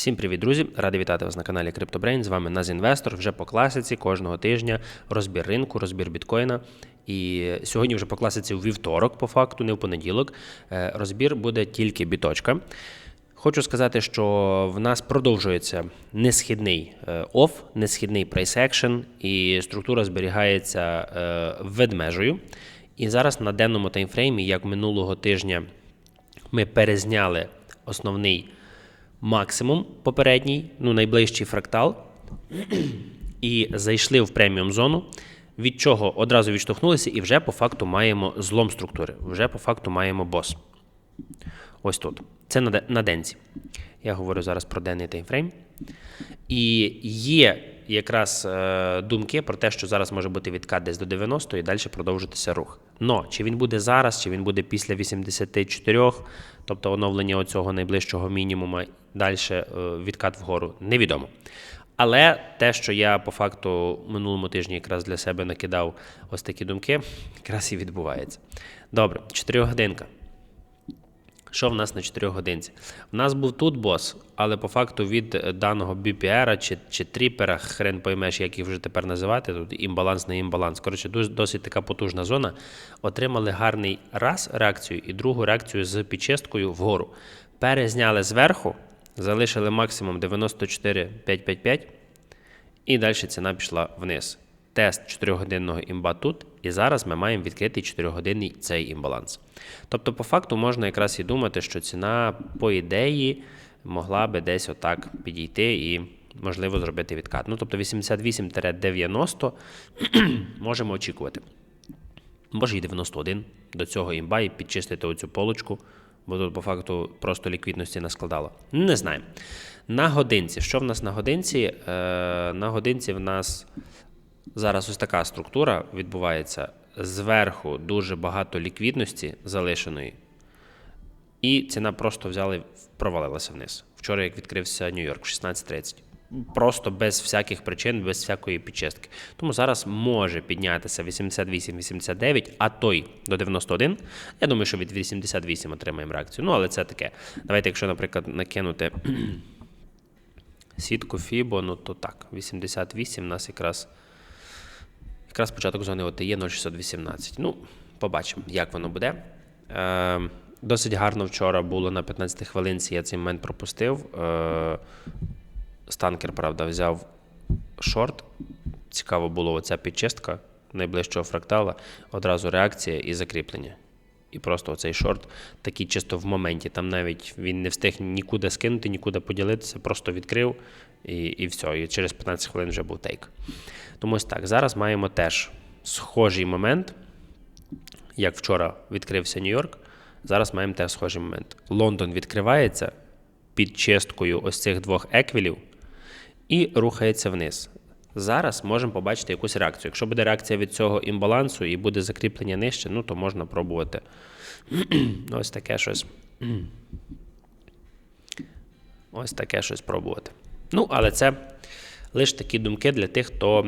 Всім привіт, друзі! Радий вітати вас на каналі CryptoBrain. З вами Наз Інвестор. Вже по класиці кожного тижня розбір ринку, розбір біткоїна. І сьогодні вже по класиці у вівторок, по факту, не в понеділок. Е, Розбір буде тільки біточка. Хочу сказати, що в нас продовжується несхідний е, оф, несхідний прайс екшен, і структура зберігається е, ведмежою. І зараз на денному таймфреймі, як минулого тижня, ми перезняли основний максимум попередній, ну найближчий фрактал, і зайшли в преміум зону, від чого одразу відштовхнулися, і вже по факту маємо злом структури. Вже по факту маємо бос. Ось тут. Це на, на денці. Я говорю зараз про денний таймфрейм. І є якраз е, думки про те, що зараз може бути відкат десь до 90 і далі продовжитися рух. Но чи він буде зараз, чи він буде після 84, тобто оновлення оцього найближчого мінімума, далі е, відкат вгору, невідомо. Але те, що я по факту минулому тижні якраз для себе накидав ось такі думки, якраз і відбувається. Добре, 4 годинка. Що в нас на 4 годинці? У нас був тут бос, але по факту від е, даного BPR чи, чи тріпера, хрен поймеш, як їх вже тепер називати, тут імбаланс на імбаланс. Коротше, досить така потужна зона. Отримали гарний раз реакцію і другу реакцію з підчисткою вгору. Перезняли зверху, залишили максимум 94,555 і далі ціна пішла вниз. Тест 4-годинного імба тут, і зараз ми маємо відкритий 4-годинний цей імбаланс. Тобто, по факту, можна якраз і думати, що ціна, по ідеї, могла би десь отак підійти і, можливо, зробити відкат. Ну, тобто 88-90 можемо очікувати. Може і 91 до цього імба і підчистити оцю полочку, бо тут по факту просто ліквідності наскладало. Не знаємо. На годинці. Що в нас на годинці? Е, на годинці в нас зараз ось така структура відбувається. Зверху дуже багато ліквідності залишеної, і ціна просто взяла провалилася вниз. Вчора, як відкрився Нью-Йорк, 16.30. Просто без всяких причин, без всякої підчистки. Тому зараз може піднятися 88-89, а той до 91. Я думаю, що від 88 отримаємо реакцію. Ну, але це таке. Давайте, якщо, наприклад, накинути сітку Фібо, ну то так, 88 у нас якраз. Якраз початок зони ОТЄ 0618. Ну, побачимо, як воно буде. Е, досить гарно вчора було на 15 хвилинці, я цей момент пропустив. Е, станкер, правда, взяв шорт. Цікаво було оця підчистка найближчого фрактала, одразу реакція і закріплення. І просто оцей шорт такий чисто в моменті. Там навіть він не встиг нікуди скинути, нікуди поділитися, просто відкрив і, і все. І через 15 хвилин вже був тейк. Тому ось так. Зараз маємо теж схожий момент, як вчора відкрився Нью-Йорк. Зараз маємо теж схожий момент. Лондон відкривається під чисткою ось цих двох еквілів і рухається вниз. Зараз можемо побачити якусь реакцію. Якщо буде реакція від цього імбалансу і буде закріплення нижче, ну то можна пробувати ось таке щось. Ось таке щось пробувати. Ну, але це лише такі думки для тих, хто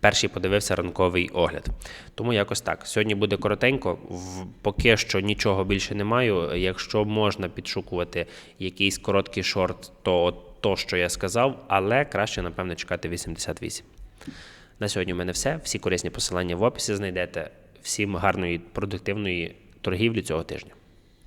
перший подивився ранковий огляд. Тому якось так. Сьогодні буде коротенько. Поки що нічого більше не маю. Якщо можна підшукувати якийсь короткий шорт, то от то, що я сказав, але краще, напевно, чекати 88. На сьогодні в мене все. Всі корисні посилання в описі знайдете. Всім гарної, продуктивної торгівлі цього тижня.